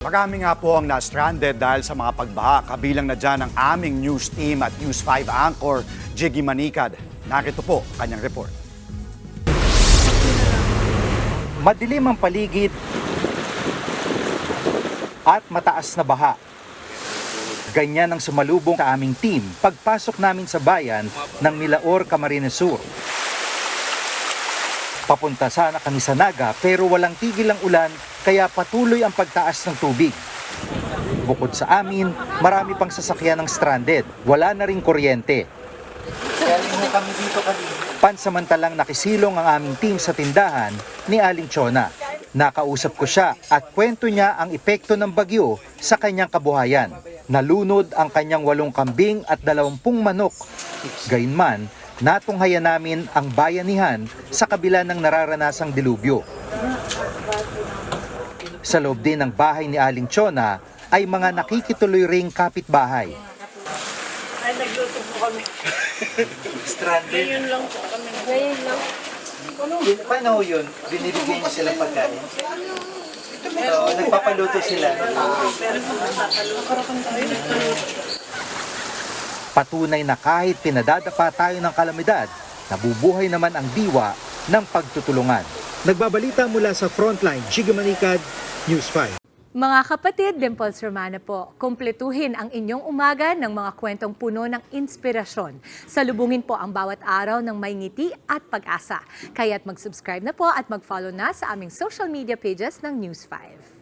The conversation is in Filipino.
Marami nga po ang na-stranded dahil sa mga pagbaha. Kabilang na dyan ang aming news team at News 5 anchor, Jiggy Manikad. Narito po ang kanyang report. Madilim ang paligid at mataas na baha. Ganyan ang sumalubong sa aming team pagpasok namin sa bayan ng Milaor, Camarines Sur. Papunta sana kami sa Naga pero walang tigil ang ulan kaya patuloy ang pagtaas ng tubig. Bukod sa amin, marami pang sasakyan ng stranded. Wala na ring kuryente. kami dito. Pansamantalang nakisilong ang aming team sa tindahan ni Aling Chona. Nakausap ko siya at kwento niya ang epekto ng bagyo sa kanyang kabuhayan. Nalunod ang kanyang walong kambing at dalawampung manok. Gayunman, natunghayan namin ang bayanihan sa kabila ng nararanasang dilubyo. Sa loob din ng bahay ni Aling Chona ay mga nakikituloy ring kapitbahay. Ay, nagluto po kami. Stranded. Ngayon lang po kami. Ngayon lang. Paano yun? Binibigyan niyo sila pagkain? So, nagpapaluto sila. Patunay na kahit pinadadapa tayo ng kalamidad, nabubuhay naman ang diwa ng pagtutulungan. Nagbabalita mula sa Frontline, Chigi News 5. Mga kapatid, Dimples Romana po, kumpletuhin ang inyong umaga ng mga kwentong puno ng inspirasyon. Salubungin po ang bawat araw ng may ngiti at pag-asa. Kaya't mag-subscribe na po at mag-follow na sa aming social media pages ng News 5.